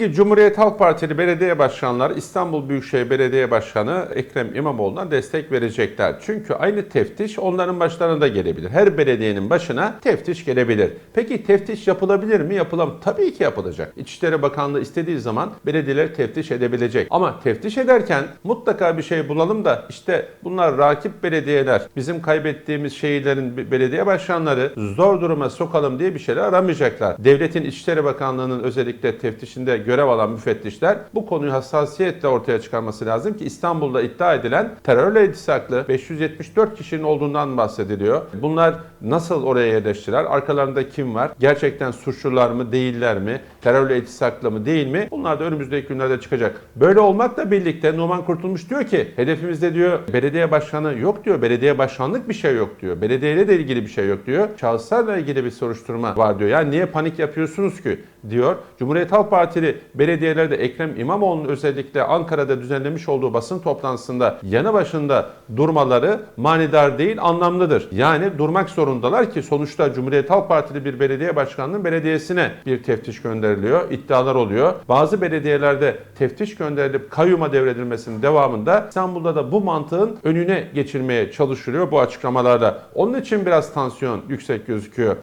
Peki Cumhuriyet Halk Partili belediye başkanları İstanbul Büyükşehir Belediye Başkanı Ekrem İmamoğlu'na destek verecekler. Çünkü aynı teftiş onların başlarına da gelebilir. Her belediyenin başına teftiş gelebilir. Peki teftiş yapılabilir mi? Yapılam. Tabii ki yapılacak. İçişleri Bakanlığı istediği zaman belediyeler teftiş edebilecek. Ama teftiş ederken mutlaka bir şey bulalım da işte bunlar rakip belediyeler, bizim kaybettiğimiz şehirlerin be- belediye başkanları zor duruma sokalım diye bir şeyler aramayacaklar. Devletin İçişleri Bakanlığı'nın özellikle teftişinde görev alan müfettişler bu konuyu hassasiyetle ortaya çıkarması lazım ki İstanbul'da iddia edilen terörle iltisaklı 574 kişinin olduğundan bahsediliyor. Bunlar nasıl oraya yerleştiler? Arkalarında kim var? Gerçekten suçlular mı, değiller mi? Terörle iltisaklı mı, değil mi? Bunlar da önümüzdeki günlerde çıkacak. Böyle olmakla birlikte Numan Kurtulmuş diyor ki hedefimizde diyor belediye başkanı yok diyor. Belediye başkanlık bir şey yok diyor. Belediyeyle de ilgili bir şey yok diyor. Şahıslarla ilgili bir soruşturma var diyor. Yani niye panik yapıyorsunuz ki diyor. Cumhuriyet Halk Partili belediyelerde Ekrem İmamoğlu'nun özellikle Ankara'da düzenlemiş olduğu basın toplantısında yanı başında durmaları manidar değil anlamlıdır. Yani durmak zorundalar ki sonuçta Cumhuriyet Halk Partili bir belediye başkanının belediyesine bir teftiş gönderiliyor. iddialar oluyor. Bazı belediyelerde teftiş gönderilip kayyuma devredilmesinin devamında İstanbul'da da bu mantığın önüne geçilmeye çalışılıyor bu açıklamalarla. Onun için biraz tansiyon yüksek gözüküyor.